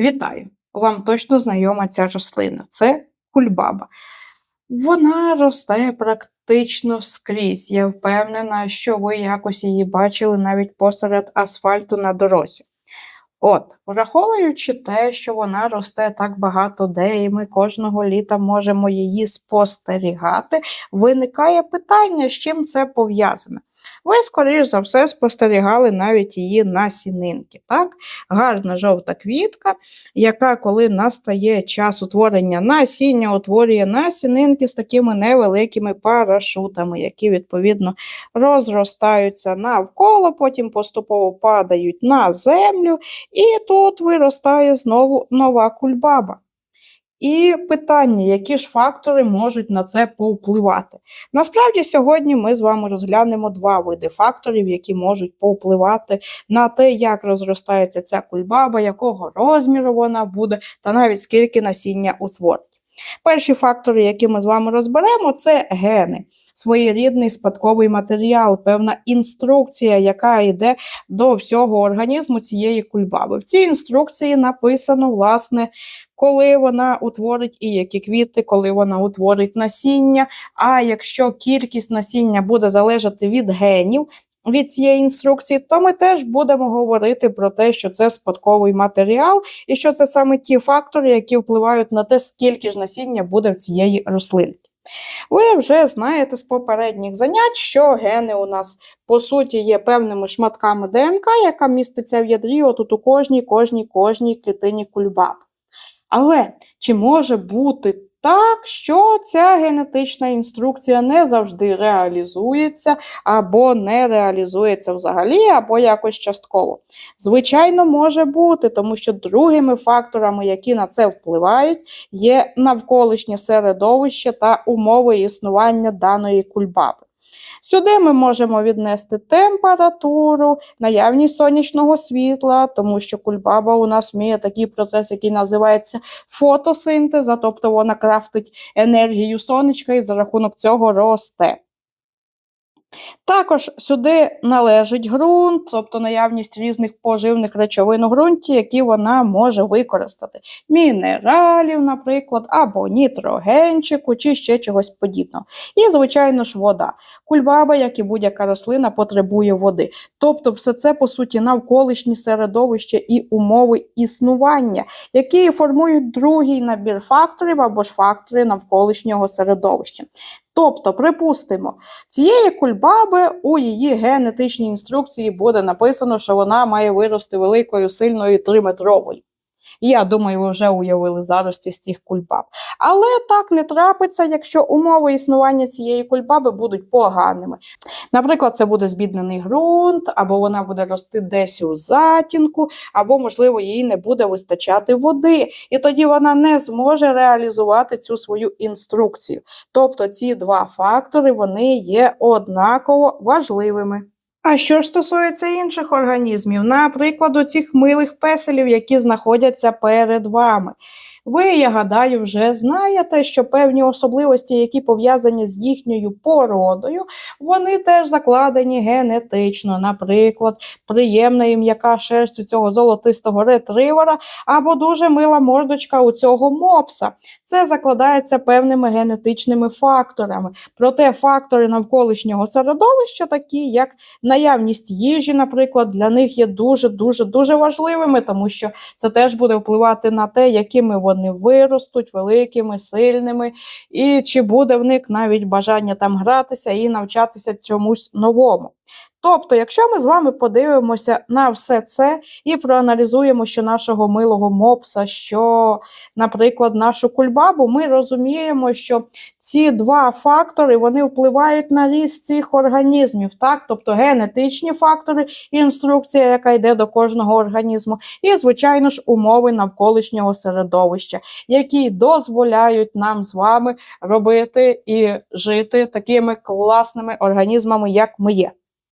Вітаю! Вам точно знайома ця рослина. Це кульбаба. Вона росте практично скрізь. Я впевнена, що ви якось її бачили навіть посеред асфальту на дорозі. От, враховуючи те, що вона росте так багато де, і ми кожного літа можемо її спостерігати, виникає питання, з чим це пов'язане. Ви, скоріш за все, спостерігали навіть її насінинки. Так? Гарна жовта квітка, яка, коли настає час утворення насіння, утворює насінинки з такими невеликими парашутами, які, відповідно, розростаються навколо, потім поступово падають на землю, і тут виростає знову нова кульбаба. І питання, які ж фактори можуть на це повпливати. Насправді, сьогодні ми з вами розглянемо два види факторів, які можуть повпливати на те, як розростається ця кульбаба, якого розміру вона буде, та навіть скільки насіння утворить. Перші фактори, які ми з вами розберемо, це гени. Своєрідний спадковий матеріал, певна інструкція, яка йде до всього організму цієї кульбаби. В цій інструкції написано, власне, коли вона утворить і які квіти, коли вона утворить насіння. А якщо кількість насіння буде залежати від генів, від цієї інструкції, то ми теж будемо говорити про те, що це спадковий матеріал, і що це саме ті фактори, які впливають на те, скільки ж насіння буде в цієї рослинки. Ви вже знаєте з попередніх занять, що гени у нас, по суті, є певними шматками ДНК, яка міститься в ядрі, отут у кожній, кожній, кожній клітині кульбаб. Але чи може бути так, що ця генетична інструкція не завжди реалізується, або не реалізується взагалі, або якось частково? Звичайно, може бути, тому що другими факторами, які на це впливають, є навколишнє середовище та умови існування даної кульбаби. Сюди ми можемо віднести температуру, наявність сонячного світла, тому що кульбаба у нас вміє такий процес, який називається фотосинтеза, тобто вона крафтить енергію сонечка і за рахунок цього росте. Також сюди належить ґрунт, тобто наявність різних поживних речовин у ґрунті, які вона може використати. Мінералів, наприклад, або нітрогенчику, чи ще чогось подібного. І, звичайно ж, вода. Кульбаба, як і будь-яка рослина, потребує води. Тобто, все це, по суті, навколишнє середовище і умови існування, які формують другий набір факторів або ж фактори навколишнього середовища. Тобто, припустимо, цієї кульбаби у її генетичній інструкції буде написано, що вона має вирости великою, сильною Я думаю, ви вже уявили зарості з цих кульбаб. Але так не трапиться, якщо умови існування цієї кульбаби будуть поганими. Наприклад, це буде збіднений ґрунт, або вона буде рости десь у затінку, або, можливо, їй не буде вистачати води. І тоді вона не зможе реалізувати цю свою інструкцію. Тобто ці два фактори вони є однаково важливими. А що ж стосується інших організмів, наприклад, оцих милих песелів, які знаходяться перед вами. Ви, я гадаю, вже знаєте, що певні особливості, які пов'язані з їхньою породою, вони теж закладені генетично. Наприклад, приємна і м'яка шерсть у цього золотистого ретривера або дуже мила мордочка у цього мопса. Це закладається певними генетичними факторами. Проте фактори навколишнього середовища, такі як наявність їжі, наприклад, для них є дуже-дуже дуже важливими, тому що це теж буде впливати на те, якими вони виростуть великими, сильними, і чи буде в них навіть бажання там гратися і навчатися чомусь новому. Тобто, якщо ми з вами подивимося на все це і проаналізуємо, що нашого милого мопса, що, наприклад, нашу кульбабу, ми розуміємо, що ці два фактори вони впливають на ріст цих організмів, так? тобто генетичні фактори, інструкція, яка йде до кожного організму, і, звичайно ж, умови навколишнього середовища, які дозволяють нам з вами робити і жити такими класними організмами, як ми є.